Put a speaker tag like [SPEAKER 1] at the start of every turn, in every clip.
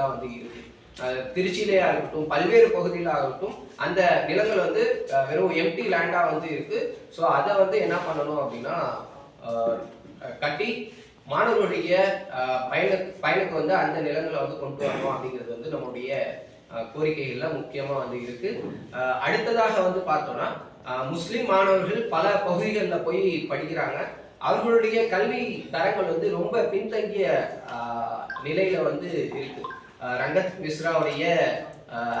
[SPEAKER 1] கோரிக்கைகளாக வந்து இருக்கு. அஹ் திருச்சியிலே ஆகட்டும் பல்வேறு பகுதியில் ஆகட்டும் அந்த நிலங்கள் வந்து வெறும் எம்டி லேண்டாக வந்து இருக்கு. ஸோ அதை வந்து என்ன பண்ணணும் அப்படின்னா கட்டி மாணவர்களுடைய பயண பயனுக்கு வந்து அந்த நிலங்களை வந்து கொண்டு வரணும் அப்படிங்கிறது வந்து நம்முடைய கோரிக்கைகளில் கோரிக்கைகள்ல முக்கியமா வந்து இருக்கு. அடுத்ததாக வந்து பார்த்தோம்னா முஸ்லீம் முஸ்லிம் மாணவர்கள் பல பகுதிகளில் போய் படிக்கிறாங்க. அவர்களுடைய கல்வி தரங்கள் வந்து ரொம்ப பின்தங்கிய நிலையில வந்து இருக்கு. ரங்கத் மிஸ்ராவுடைய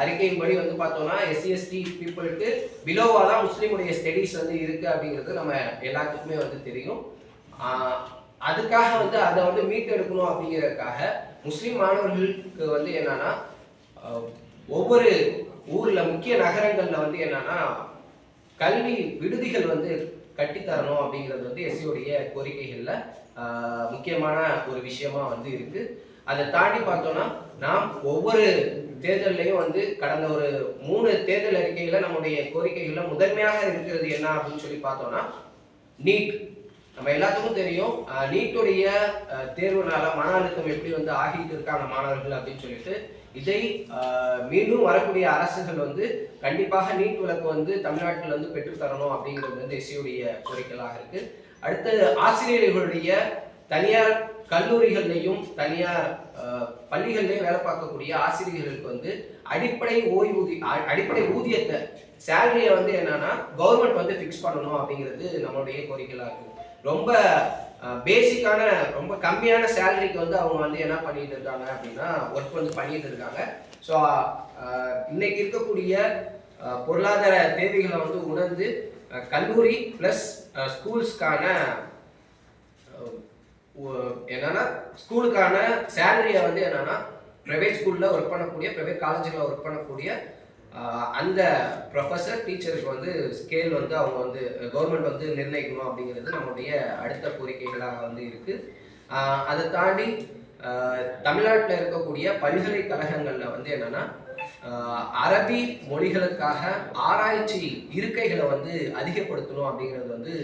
[SPEAKER 1] அறிக்கையின் அறிக்கையின்படி வந்து பார்த்தோம்னா எஸ்சிஎஸ்டி பீப்புளுக்கு பிலோவாக தான் முஸ்லீமுடைய ஸ்டடீஸ் வந்து இருக்கு அப்படிங்கிறது நம்ம எல்லாத்துக்குமே வந்து தெரியும். அதுக்காக வந்து அதை வந்து மீட்டெடுக்கணும் அப்படிங்கிறதுக்காக முஸ்லீம் மாணவர்களுக்கு வந்து என்னன்னா ஒவ்வொரு ஊர்ல முக்கிய நகரங்கள்ல வந்து என்னன்னா கல்வி விடுதிகள் வந்து கட்டித்தரணும் அப்படிங்கிறது வந்து எஸ்சியோடைய கோரிக்கைகள்ல முக்கியமான ஒரு விஷயமா வந்து இருக்குது அதை தாண்டி பார்த்தோம்னா நாம் ஒவ்வொரு தேர்தல்லையும் வந்து கடந்த ஒரு மூணு தேர்தல் அறிக்கையில நம்முடைய கோரிக்கைகள்ல முதன்மையாக இருக்கிறது என்ன அப்படின்னு சொல்லி பார்த்தோம்னா நீட் நம்ம எல்லாத்துக்கும் தெரியும் நீட்டுடைய தேர்வுனால மன அழுத்தம் எப்படி வந்து ஆகிட்டு இருக்காங்க மாணவர்கள் அப்படின்னு சொல்லிட்டு இதை மீண்டும் வரக்கூடிய அரசுகள் வந்து கண்டிப்பாக நீட் விளக்கு வந்து தமிழ்நாட்டில் வந்து பெற்றுத்தரணும் அப்படிங்கிறது வந்து எஸ்சியுடைய கோரிக்கைகளாக இருக்கு. அடுத்து ஆசிரியர்களுடைய தனியார் கல்லூரிகள்லையும் தனியார் பள்ளிகள்லையும் வேலை பார்க்கக்கூடிய ஆசிரியர்களுக்கு வந்து அடிப்படை ஓய்வூதி அடிப்படை ஊதியத்தை சேலரியை வந்து என்னன்னா கவர்மெண்ட் வந்து ஃபிக்ஸ் பண்ணணும் அப்படிங்கிறது நம்மளுடைய கோரிக்கையாக இருக்கும் ரொம்ப பேசிக்கான ரொம்ப கம்மியான சேலரிக்கு வந்து அவங்க வந்து என்ன பண்ணிட்டு இருக்காங்க அப்படின்னா ஒர்க் வந்து பண்ணிட்டு இருக்காங்க. ஸோ இன்னைக்கு இருக்கக்கூடிய பொருளாதார தேவைகளை வந்து உணர்ந்து கல்லூரி ப்ளஸ் ஸ்கூல்ஸ்க்கான என்னன்னா ஸ்கூலுக்கான சேலரியை வந்து என்னன்னா ப்ரைவேட் ஸ்கூலில் ஒர்க் பண்ணக்கூடிய ப்ரைவேட் காலேஜில் ஒர்க் பண்ணக்கூடிய அந்த ப்ரொஃபஸர் டீச்சருக்கு வந்து ஸ்கேல் வந்து அவங்க வந்து கவர்மெண்ட் வந்து நிர்ணயிக்கணும் அப்படிங்கிறது நம்முடைய அடுத்த கோரிக்கைகளாக வந்து இருக்கு. அதை தாண்டி தமிழ்நாட்டில் இருக்கக்கூடிய பல்கலைக்கழகங்களில் வந்து என்னன்னா அரபி மொழிகளுக்காக ஆராய்ச்சி இருக்கைகளை வந்து அதிகப்படுத்தணும் அப்படிங்கிறது வந்து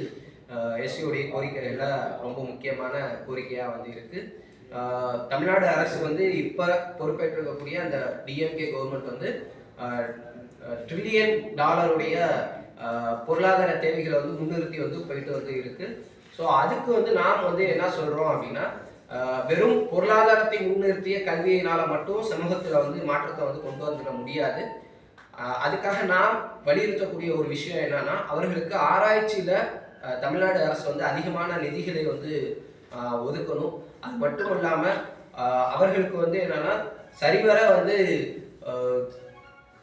[SPEAKER 1] எஸ்சியோடைய எல்லாம் ரொம்ப முக்கியமான கோரிக்கையாக வந்து இருக்கு. தமிழ்நாடு அரசு வந்து இப்போ பொறுப்பேற்றிருக்கக்கூடிய அந்த டிஎம்கே கவர்மெண்ட் வந்து ட்ரில்லியன் டாலருடைய பொருளாதார தேவைகளை வந்து முன்னிறுத்தி வந்து போயிட்டு வந்து இருக்கு. ஸோ அதுக்கு வந்து நாம் வந்து என்ன சொல்கிறோம் அப்படின்னா வெறும் பொருளாதாரத்தை முன்னிறுத்திய கல்வியினால் மட்டும் சமூகத்தில் வந்து மாற்றத்தை வந்து கொண்டு வந்துட முடியாது. அதுக்காக நாம் வலியுறுத்தக்கூடிய ஒரு விஷயம் என்னன்னா அவர்களுக்கு ஆராய்ச்சியில தமிழ்நாடு அரசு வந்து அதிகமான நிதிகளை வந்து ஒதுக்கணும். அது மட்டும் இல்லாமல் அவர்களுக்கு வந்து என்னன்னா சரிவர வந்து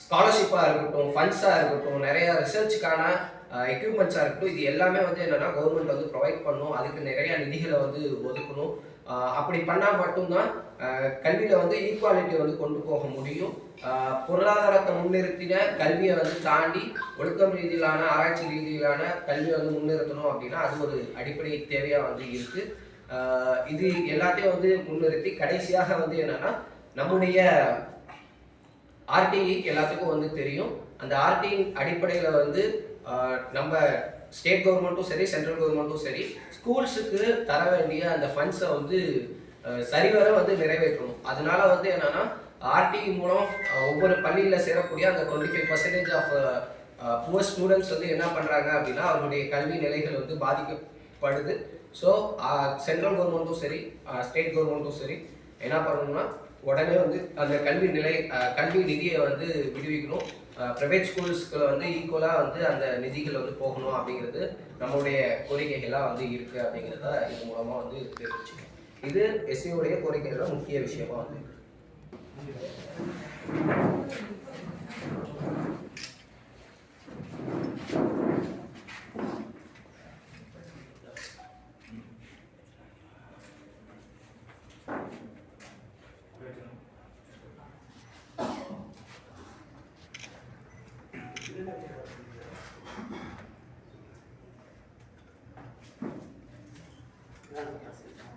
[SPEAKER 1] ஸ்காலர்ஷிப்பாக இருக்கட்டும் ஃபண்ட்ஸாக இருக்கட்டும் நிறைய ரிசர்ச்சுக்கான எக்யூப்மெண்ட்ஸாக இருக்கட்டும் இது எல்லாமே வந்து என்னன்னா கவர்மெண்ட் வந்து ப்ரொவைட் பண்ணும். அதுக்கு நிறைய நிதிகளை வந்து ஒதுக்கணும். அப்படி பண்ணால் மட்டும்தான் கல்வியில் வந்து ஈக்குவாலிட்டி வந்து கொண்டு போக முடியும். பொருளாதாரத்தை முன்னிறுத்தின கல்வியை வந்து தாண்டி ஒழுக்கம் ரீதியிலான ஆராய்ச்சி ரீதியிலான கல்வியை வந்து முன்னிறுத்தணும் அப்படின்னா அது ஒரு அடிப்படை தேவையாக வந்து இருக்கு. இது எல்லாத்தையும் வந்து முன்னிறுத்தி கடைசியாக வந்து என்னன்னா நம்முடைய ஆர்டிஇ எல்லாத்துக்கும் வந்து தெரியும். அந்த ஆர்டிஇ அடிப்படையில் வந்து நம்ம ஸ்டேட் கவர்மெண்ட்டும் சரி சென்ட்ரல் கவர்மெண்ட்டும் சரி ஸ்கூல்ஸுக்கு தர வேண்டிய அந்த ஃபண்ட்ஸை வந்து சரிவர வந்து நிறைவேற்றணும். அதனால வந்து என்னன்னா ஆர்டிஇ மூலம் ஒவ்வொரு பள்ளியில் சேரக்கூடிய அந்த twenty five percentage of poor students வந்து என்ன பண்ணுறாங்க அப்படின்னா அவருடைய கல்வி நிலைகள் வந்து பாதிக்கப்படுது. ஸோ சென்ட்ரல் கவர்மெண்ட்டும் சரி ஸ்டேட் கவர்மெண்ட்டும் சரி என்ன பண்ணணும்னா உடனே வந்து அந்த கல்வி நிலை கல்வி நிதியை வந்து விடுவிக்கணும். ப்ரைவேட் ஸ்கூல்ஸ்களை வந்து ஈக்குவலாக வந்து அந்த நிதிகள் வந்து போகணும் அப்படிங்கிறது நம்மளுடைய கோரிக்கைகளாக வந்து இருக்கு அப்படிங்கிறத இது மூலமாக வந்து தெரிவிச்சுக்கணும். இது எஸ்சியோடைய கோரிக்கைகளோட முக்கிய விஷயமா வந்து None of us is.